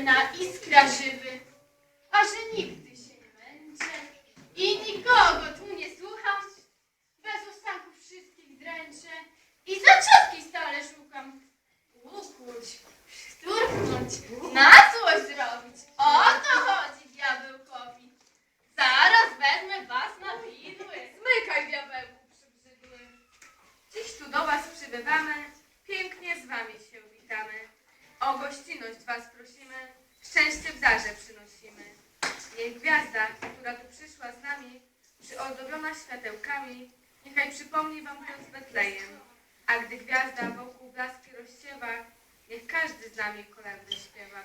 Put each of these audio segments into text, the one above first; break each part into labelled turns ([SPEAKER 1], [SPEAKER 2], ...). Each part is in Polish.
[SPEAKER 1] weselna iskra żywy, a że nigdy się nie będzie, i nikogo tu nie słucham, bez ustanku wszystkich dręczę i zaczepki stale szukam. Ukłuć, szturchnąć, na
[SPEAKER 2] Niech każdy z nami kolędy śpiewa.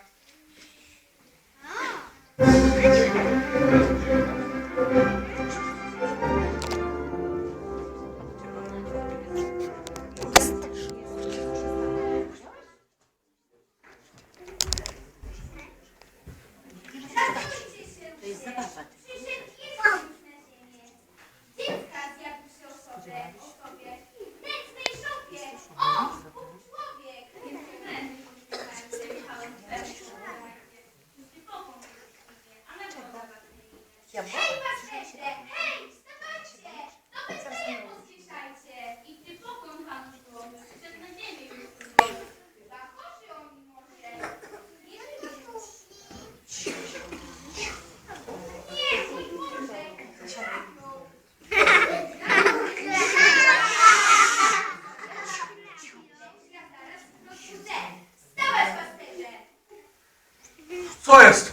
[SPEAKER 3] Co jest?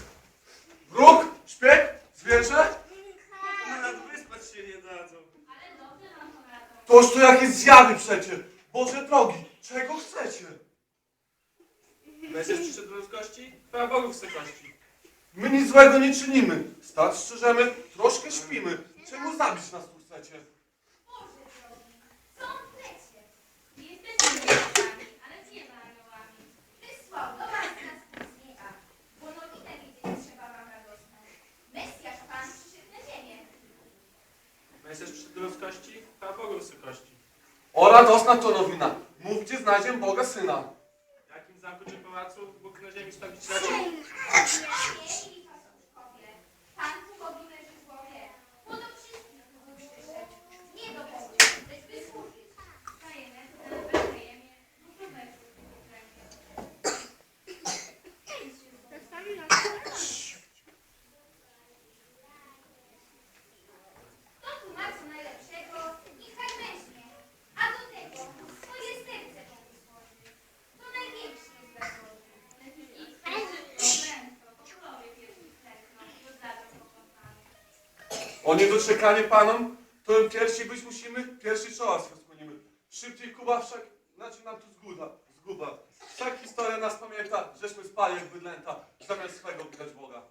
[SPEAKER 3] Wróg? Szpieg? Zwierzę?
[SPEAKER 4] One nawet wyspać się nie dadzą.
[SPEAKER 1] Ale dobrze nam.
[SPEAKER 3] Toż to jakieś zjawy przecie. Boże drogi, czego chcecie?
[SPEAKER 4] Będziesz przyszedł z gości? Chwała Bogu w.
[SPEAKER 3] My nic złego nie czynimy. Stać strzeżemy, troszkę śpimy. Czemu zabić nas tu chcecie?
[SPEAKER 4] ludzkości, a Bogiem wysokości.
[SPEAKER 3] Oraz oznaczono Mówcie z nadziem Boga Syna.
[SPEAKER 4] W jakim zamku czy pałacu Bóg na ziemi stawić raczył?
[SPEAKER 3] o niedoczekanie Panom, to pierwsi być musimy, pierwszy czoła się skłonimy. Szybciej Kuba wszak, znaczy nam tu zguda, zguba. Wszak historia nas pamięta, żeśmy spali jak bydlęta, zamiast swego pytać Boga.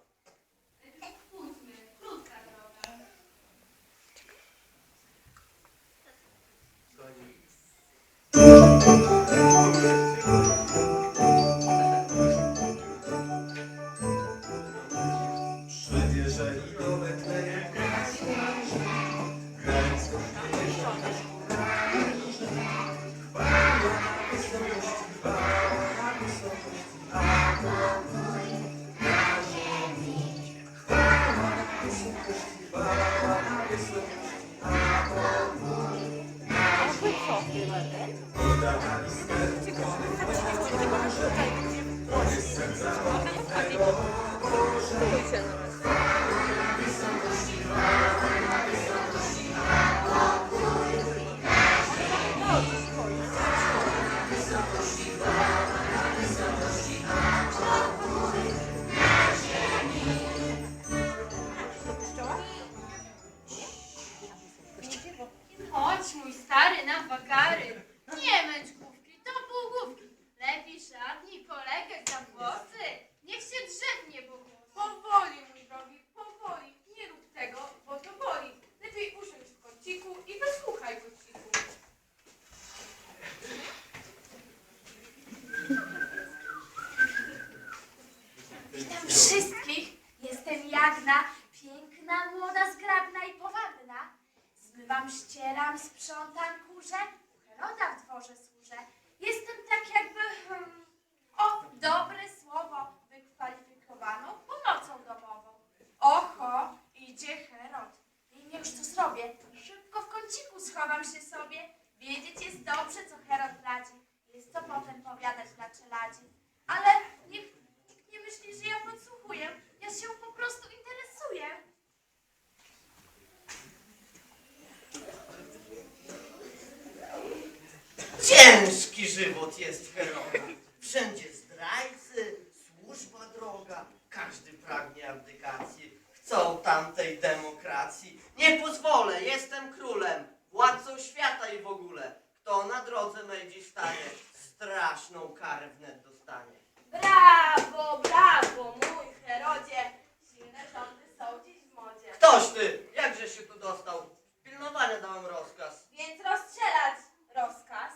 [SPEAKER 5] Ciężki żywot jest Heroda. Wszędzie zdrajcy, służba droga, każdy pragnie abdykacji. Chcą tamtej demokracji. Nie pozwolę, jestem królem, władcą świata i w ogóle. Kto na drodze mej dziś stanie, straszną karę wnet dostanie.
[SPEAKER 6] Brawo, brawo, mój Herodzie. Silne rządy są dziś w modzie.
[SPEAKER 5] Ktoś ty, jakże się tu dostał? Pilnowania dałem rozkaz.
[SPEAKER 6] Więc rozstrzelać rozkaz,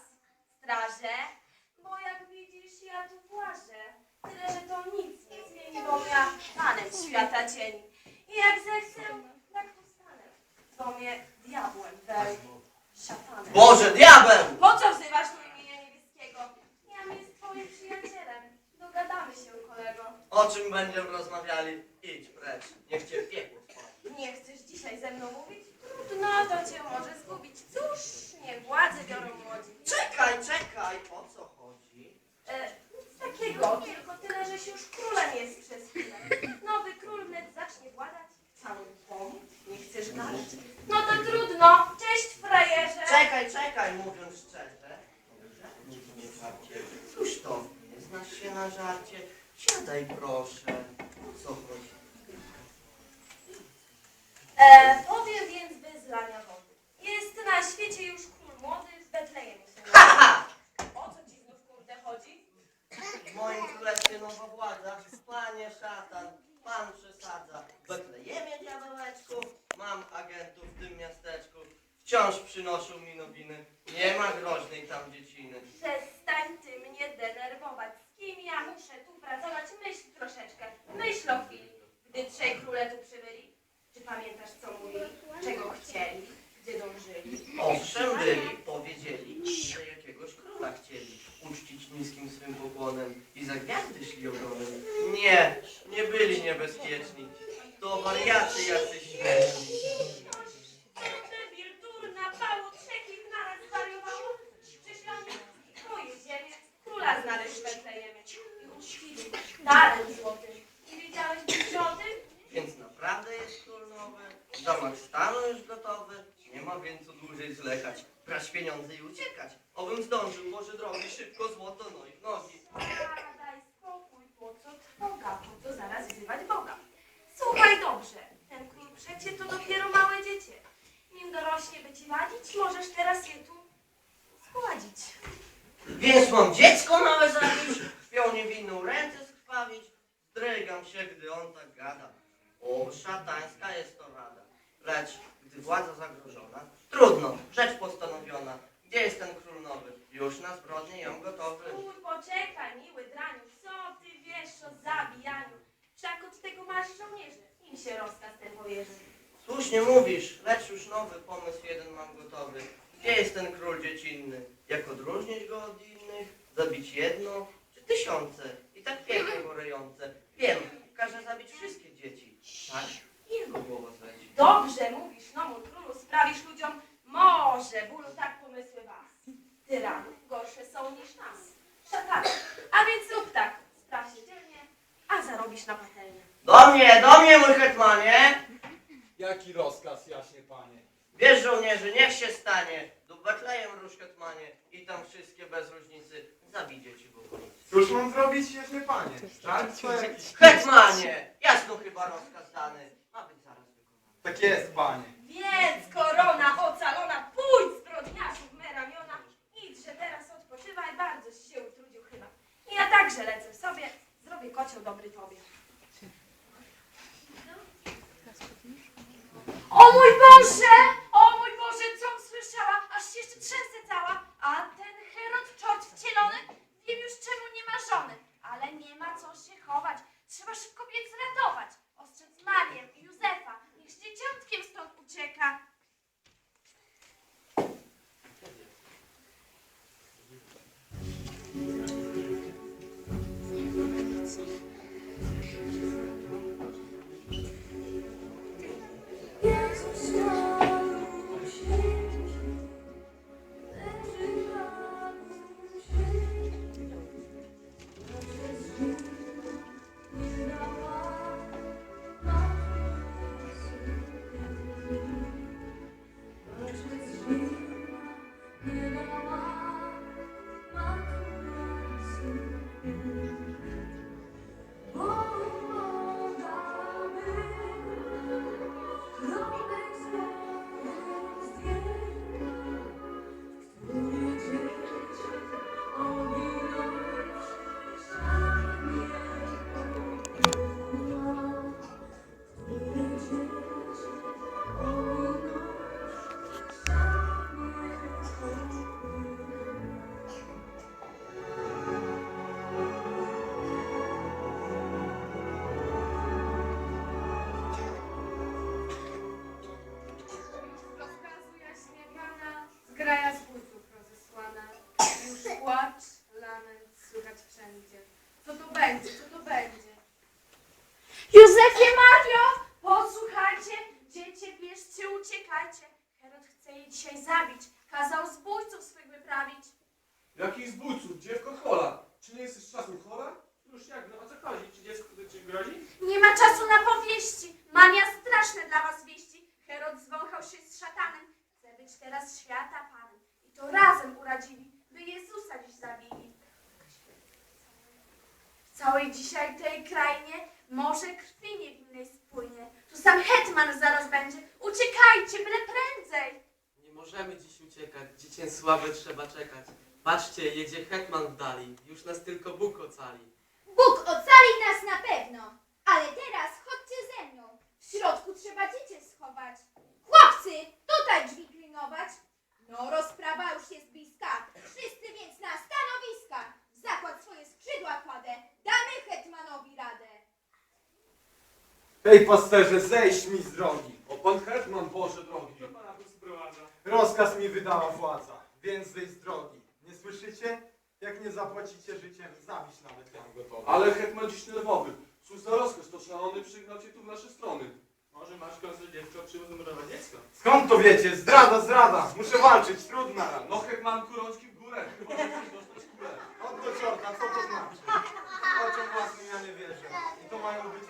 [SPEAKER 6] straże, bo jak widzisz, ja tu włażę. Tyle, że to nic nie zmieni, bo ja panem cieni. I jak zechcę, tak postanę. Bo mnie diabłem wej, szatanem.
[SPEAKER 5] Boże, diabeł!
[SPEAKER 6] Po co wzywasz tu imienia niebieskiego? Jam jest twoim przyjacielem. Dogadamy się, kolego.
[SPEAKER 5] O czym będziemy rozmawiali? Idź precz, niech cię piekło.
[SPEAKER 6] Nie chcesz dzisiaj ze mną mówić? Trudno, to cię może zgubić. Cóż, niech władzy biorą młodzi.
[SPEAKER 5] Czekaj, czekaj, o co chodzi?
[SPEAKER 6] E, nic takiego, tylko tyle, że się już królem jest przez chwilę. Nowy król wnet zacznie władać, całym pomóc, nie chcesz gadać. No to trudno, cześć frajerze.
[SPEAKER 5] Czekaj, czekaj, mówiąc szczerze. Nie żarcie. Cóż to, nie znasz się na żarcie? Siadaj proszę. O co chodzi?
[SPEAKER 6] E, powiem więc bez lania wody. Jest na świecie już król młody, w Betlejemie się narodził. O co ci znów kurde chodzi?
[SPEAKER 5] W moim królestwie nowa władza. Panie szatan, pan przesadza. W Betlejemie, diabełeczku, mam agentów w tym miasteczku. Wciąż przynoszą mi nowiny. Nie ma groźnej tam dzieciny.
[SPEAKER 6] Przestań ty mnie denerwować. Z kim ja muszę tu pracować? Myśl troszeczkę. Myśl o chwili, gdy trzej króle tu przybyli. Czy pamiętasz, co mówili? Czego chcieli? Gdzie dążyli?
[SPEAKER 5] Owszem byli, powiedzieli, że jakiegoś króla chcieli uczcić niskim swym pokłonem i za gwiazdy szli ogonem. Nie, nie byli niebezpieczni. To wariaty jacyś śmieszni.
[SPEAKER 6] Debil, durna, pało, trzech ich naraz zwariowało. Przyszli oni moje ziemię, króla znaleźć w Betlejemie. I uczcili darem złotym. I wiedziałeś być o tym?
[SPEAKER 5] Więc naprawdę jest król nowy, zamach stanu już gotowy. Nie ma więc co dłużej zwlekać, brać pieniądze i uciekać. Obym zdążył, Boże drogi, szybko złoto, no i w nogi.
[SPEAKER 6] A, daj spokój, po co trwoga, po co zaraz wzywać Boga. Słuchaj dobrze, ten król przecie to dopiero małe dziecię. Nim dorośnie by ci wadzić, możesz teraz je tu schładzić.
[SPEAKER 5] Więc mam dziecko małe zabić, krwią niewinną ręce skrwawić. Zdrygam się, gdy on tak gada. O, szatańska jest to rada. Lecz, gdy władza zagrożona, trudno, rzecz postanowiona. Gdzie jest ten król nowy? Już na zbrodnię ją gotowy.
[SPEAKER 6] Uj, poczekaj, miły draniu, co ty wiesz o zabijaniu? Wszak od tego masz żołnierzy, im się rozkaz ten powierzy.
[SPEAKER 5] Słusznie mówisz, lecz już nowy pomysł jeden mam gotowy. Gdzie jest ten król dziecinny? Jak odróżnić go od innych? Zabić jedno czy tysiące? Tak pięknie gorejące. Wiem, każe zabić wszystkie dzieci. Tak? I jego głowa zleci.
[SPEAKER 6] Dobrze mówisz, no mój królu, sprawisz ludziom może bólu tak pomysły was. Tyranów gorsze są niż nas. Szatany. A więc zrób tak, spraw się dzielnie, a zarobisz na patelnię.
[SPEAKER 5] Do mnie, do mnie, mój hetmanie!
[SPEAKER 7] Jaki rozkaz, jaśnie panie?
[SPEAKER 5] Wiesz, żołnierzy, niech się stanie. Do Betlejem rusz hetmanie i tam wszystkie bez różnicy zabij dzieci w okolicy.
[SPEAKER 7] Cóż mam zrobić, jaśnie panie? Żarstwo jakiś...
[SPEAKER 5] Hetmanie! Jasno chyba rozkaz dany. Ma być zaraz wykonany.
[SPEAKER 7] Tak jest, panie.
[SPEAKER 6] Więc korona ocalona, pójdź zbrodniarzów me ramiona. Idźże teraz odpoczywaj, bardzo się utrudził chyba. I ja także lecę sobie, zrobię kocioł dobry tobie. O mój Boże! O mój Boże, co
[SPEAKER 8] sławy trzeba czekać. Patrzcie, jedzie hetman w dali, już nas tylko Bóg ocali.
[SPEAKER 2] Bóg ocali nas na pewno, ale teraz chodźcie ze mną. W środku trzeba dziecię schować. Chłopcy, tutaj drzwi pilnować. No, rozprawa już jest bliska. Wszyscy więc na stanowiska. W zakład swoje skrzydła kładę. Damy hetmanowi radę.
[SPEAKER 7] Hej pasterze, zejść mi z drogi.
[SPEAKER 3] O pan hetman Boże drogi.
[SPEAKER 7] Rozkaz mi wydała władza, więc zejść z drogi. Nie słyszycie? Jak nie zapłacicie życiem, zabić nawet ja mam gotowy.
[SPEAKER 3] Ale hetman dziś nerwowy. Cóż za rozkaz, to szalony przygnał cię tu w nasze strony.
[SPEAKER 4] Może masz kozę dziewczę, przywodzą rowa dziecko?
[SPEAKER 7] Skąd to wiecie? Zdrada, zdrada! Muszę walczyć, trudna.
[SPEAKER 3] No hetmanku rączki w górę, chyba że chcesz dostać kulę.
[SPEAKER 7] Od do czorta, co to znaczy? Oczom własnym ja nie wierzę. I to mają być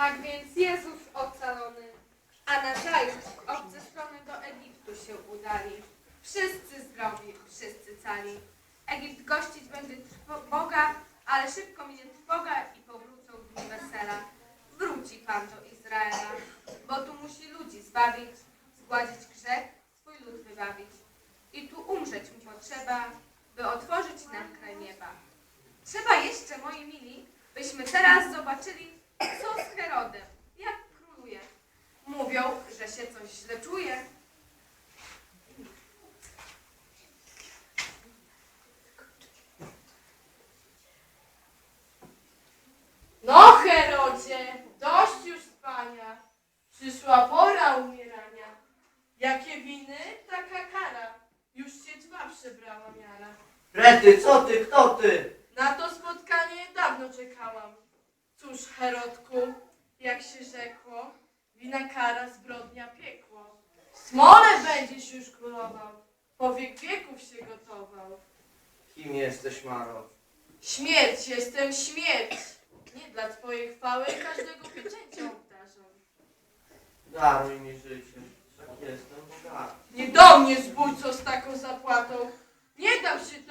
[SPEAKER 9] Tak więc Jezus ocalony, a nazajutrz obce strony do Egiptu się udali. Wszyscy zdrowi, wszyscy cali. Egipt gościć będzie Boga, ale szybko minie trwoga i powrócą dni wesela. Wróci Pan do Izraela, bo tu musi ludzi zbawić, zgładzić grzech, swój lud wybawić. I tu umrzeć mu potrzeba, by otworzyć nam kraj nieba. Trzeba jeszcze, moi mili, byśmy teraz zobaczyli, Herodem, jak króluje. Mówią, że się coś źle czuje.
[SPEAKER 1] No, Herodzie, dość już spania. Przyszła pora umierania. Jakie winy, taka kara. Już cię dwa przebrała miara.
[SPEAKER 5] Rety, co ty, kto ty?
[SPEAKER 1] Na to spotkanie dawno czekałam. Cóż, Herodku, jak się rzekło, wina kara, zbrodnia, piekło. Smole będziesz już królował, po wiek wieków się gotował.
[SPEAKER 5] Kim jesteś, Maro?
[SPEAKER 1] Śmierć, jestem śmierć. Nie dla twojej chwały każdego pieczęcią obdarzam.
[SPEAKER 5] Daruj mi życie, wszak jestem bogaty.
[SPEAKER 1] Nie do mnie zbójco z taką zapłatą. Nie dam się tobie.